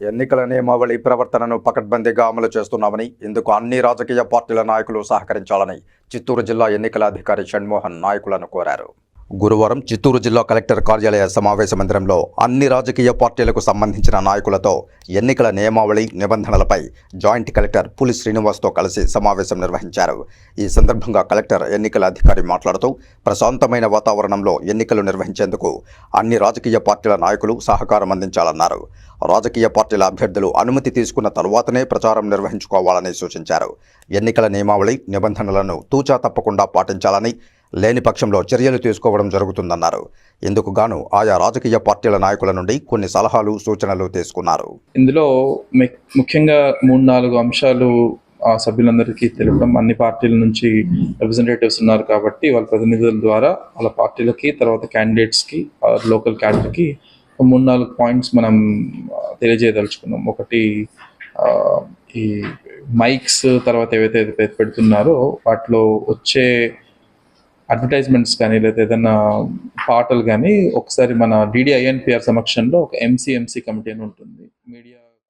ఎన్నికల నియమావళి ప్రవర్తనను పకడ్బందీగా అమలు చేస్తున్నామని ఇందుకు అన్ని రాజకీయ పార్టీల నాయకులు సహకరించాలని చిత్తూరు జిల్లా ఎన్నికల అధికారి షణ్మోహన్ నాయకులను కోరారు. గురువారం చిత్తూరు జిల్లా కలెక్టర్ కార్యాలయ సమావేశ మందిరంలో అన్ని రాజకీయ పార్టీలకు సంబంధించిన నాయకులతో ఎన్నికల నియమావళి నిబంధనలపై జాయింట్ కలెక్టర్ పులి శ్రీనివాస్తో కలిసి సమావేశం నిర్వహించారు. ఈ సందర్భంగా కలెక్టర్ ఎన్నికల అధికారి మాట్లాడుతూ ప్రశాంతమైన వాతావరణంలో ఎన్నికలు నిర్వహించేందుకు అన్ని రాజకీయ పార్టీల నాయకులు సహకారం అందించాలన్నారు. రాజకీయ పార్టీల అభ్యర్థులు అనుమతి తీసుకున్న తరువాతనే ప్రచారం నిర్వహించుకోవాలని సూచించారు. ఎన్నికల నియమావళి నిబంధనలను తూచా తప్పకుండా పాటించాలని లేని పక్షంలో చర్యలు తీసుకోవడం జరుగుతుందన్నారు. ఇందుకు గాను ఆయా రాజకీయ పార్టీల నాయకుల నుండి కొన్ని సలహాలు సూచనలు తీసుకున్నారు. ఇందులో ముఖ్యంగా మూడు నాలుగు అంశాలు ఆ సభ్యులందరికీ తెలియడం అన్ని పార్టీల నుంచి రిప్రజెంటేటివ్స్ ఉన్నారు కాబట్టి వాళ్ళ ప్రతినిధుల ద్వారా వాళ్ళ పార్టీలకి తర్వాత క్యాండిడేట్స్కి లోకల్ క్యాడర్కి మూడు నాలుగు పాయింట్స్ మనం తెలియజేయదలుచుకున్నాం. ఒకటి ఈ మైక్స్ తర్వాత ఏవైతే పెడుతున్నారో వాటిలో వచ్చే అడ్వర్టైజ్మెంట్స్ కానీ లేదా ఏదైనా పాటలు కానీ ఒకసారి మన డిడిఐఎన్పిఆర్ సమక్షంలో ఒక ఎంసీఎంసీ కమిటీ అని ఉంటుంది. మీడియా